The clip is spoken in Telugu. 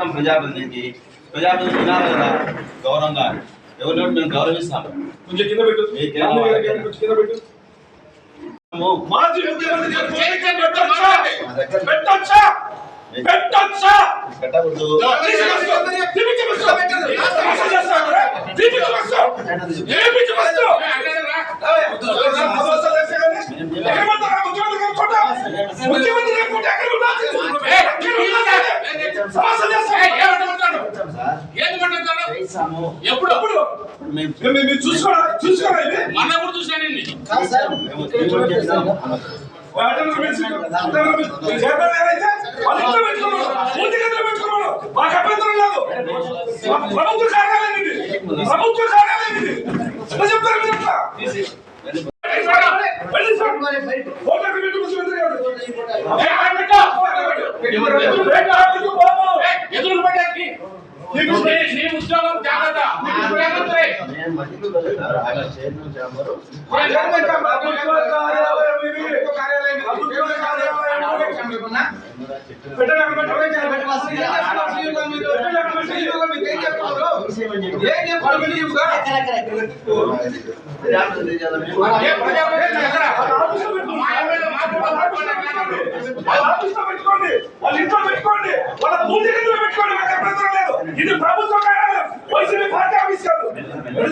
మొత్తం ప్రజాప్రతినిధికి ప్రజాప్రతినిధి ఉన్నారు కదా గౌరవంగా ఎవరిలో మేము గౌరవిస్తాం. కొంచెం కింద పెట్టు. కింద పెట్టు మాజీ ఎప్పుడు మన కూడా చూసాను మాకు అభ్యంతరం లేదు ప్రభుత్వ కార్యాలయం ఇది ప్రభుత్వ కార్యాలయం ఇది చెప్తారు చెప్తా ఓటర్ పెట్టుకోవచ్చు ఎదురు పెట్టాలి నీకు నీ ఉద్యోగం జాగ్రత్త నీకు కార్యాలయం 뭘 내가